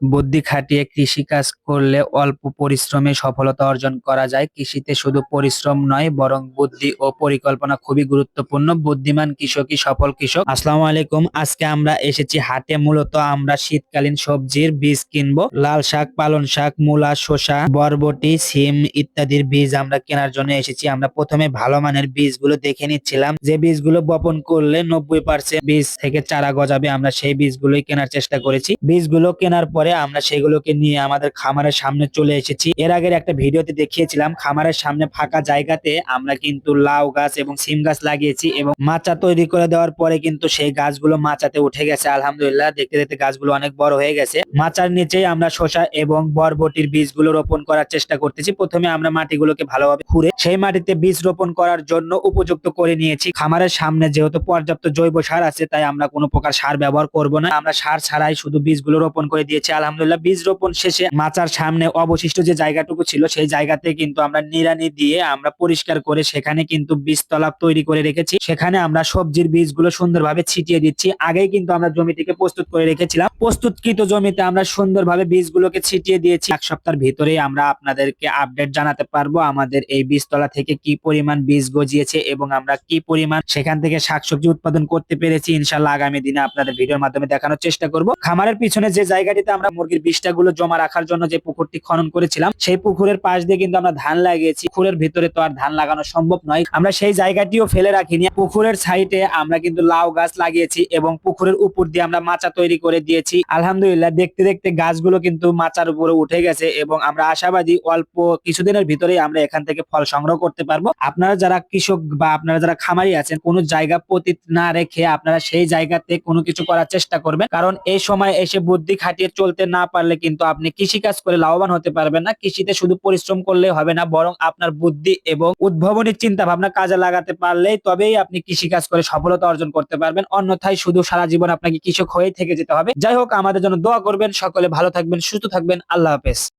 বুদ্ধি খাটিয়ে কৃষিকাজ করলে অল্প পরিশ্রমে সফলতা অর্জন করা যায়। কৃষিতে শুধু পরিশ্রম নয়, বরং বুদ্ধি ও পরিকল্পনা খুবই গুরুত্বপূর্ণ। বুদ্ধিমান কৃষকই সফল কৃষক। আসসালামু আলাইকুম, আজকে আমরা এসেছি হাটে। মূলত আমরা শীতকালীন সবজির বীজ কিনবো। লাল শাক, পালন শাক, মূলা, শসা, বরবটি, সিম ইত্যাদির বীজ আমরা কেনার জন্য এসেছি। আমরা প্রথমে ভালো মানের বীজগুলো দেখে নিচ্ছিলাম। যে বীজগুলো বপন করলে নব্বই পার্সেন্ট বীজ থেকে চারা গজাবে, আমরা সেই বীজগুলোই কেনার চেষ্টা করেছি। বীজগুলো কেনার পরে আমরা সেগুলোকে নিয়ে আমাদের খামারের সামনে চলে এসেছি। এর আগের একটা ভিডিওতে দেখিয়েছিলাম, খামারের সামনে ফাঁকা জায়গাতে আমরা কিন্তু লাউ গাছ এবং সিম গাছ লাগিয়েছি এবং মাচা তৈরি করে দেওয়ার পরে কিন্তু সেই গাছগুলো মাচাতে উঠে গেছে। আলহামদুলিল্লাহ, দেখতে দেখতে গাছগুলো অনেক বড় হয়ে গেছে। মাচার নিচেই আমরা শসা এবং বরবটির বীজগুলো রোপণ করার চেষ্টা করতেছি। প্রথমে আমরা মাটিগুলোকে ভালোভাবে খুঁড়ে সেই মাটিতে বীজ রোপণ করার জন্য উপযুক্ত করে নিয়েছি। খামারের সামনে যেহেতু পর্যাপ্ত জৈব সার আছে, তাই আমরা কোনো প্রকার সার ব্যবহার করব না। আমরা সার ছাড়াই শুধু বীজগুলো রোপণ করে দিয়েছি। আলহামদুলিল্লাহ, বীজ রোপণ শেষে মাচার সামনে অবশিষ্ট যে জায়গাটুকু ছিল, সেই জায়গাতে কিন্তু আমরা নিড়ানি দিয়ে আমরা পরিষ্কার করে সেখানে কিন্তু বীজতলা তৈরি করে রেখেছি। সেখানে আমরা সবজির বীজগুলো সুন্দরভাবে ছিটিয়ে দিচ্ছি। আগেই কিন্তু আমরা জমিটিকে প্রস্তুত করে রেখেছিলাম। প্রস্তুতকৃত জমিতে আমরা সুন্দরভাবে বীজগুলোকে ছিটিয়ে দিয়েছি। এক সপ্তাহের ভিতরেই আমরা আপনাদেরকে আপডেট জানাতে পারব আমাদের এই বীজতলা থেকে কি পরিমাণ বীজ গজিয়েছে এবং আমরা কি পরিমাণ সেখান থেকে শাকসবজি উৎপাদন করতে পেরেছি। ইনশাল্লাহ আগামী দিনে আপনাদের ভিডিওর মাধ্যমে দেখানোর চেষ্টা করব। খামারের পিছনে যে জায়গাটিতে আমরা মুরগির বিষটা গুলো জমা রাখার জন্য যে পুকুরটি খনন করেছিলাম, সেই পুকুরের পাশ দিয়ে কিন্তু আমরা ধান লাগিয়েছি। পুকুরের ভিতরে তো আর ধান লাগানো সম্ভব নয়। আমরা সেই জায়গাটিও ফেলে রাখিনি। পুকুরের সাইডে আমরা কিন্তু লাউ গাছ লাগিয়েছি এবং পুকুরের উপর দিয়ে আমরা মাচা তৈরি করে দিয়েছি। আলহামদুলিল্লাহ, দেখতে দেখতে গাছগুলো কিন্তু মাচার উপরে উঠে গেছে এবং আমরা আশাবাদী অল্প কিছুদিনের ভিতরেই আমরা এখান থেকে ফল সংগ্রহ করতে পারব। আপনারা যারা কৃষক বা আপনারা যারা খামারি আছেন, কোনো জায়গা পতিত না রেখে আপনারা সেই জায়গাতে কোনো কিছু করার চেষ্টা করবেন। কারণ এই সময় এসে বুদ্ধি খাটিয়ে চলতে না পারলে কিন্তু আপনি কৃষি কাজ করে লাভবান হতে পারবেন না। কৃষিতে শুধু পরিশ্রম করলে হবে না, বরং আপনার বুদ্ধি এবং উদ্ভাবনী চিন্তা ভাবনা কাজে লাগাতে পারলেই তবেই আপনি কৃষি কাজ করে সফলতা অর্জন করতে পারবেন। অন্যথায় শুধু সারা জীবন আপনাকে কৃষক হয়ে থেকে যেতে হবে। যাই হোক, আমাদের জন্য দোয়া করবেন। সকলে ভালো থাকবেন, সুস্থ থাকবেন। আল্লাহ হাফেজ।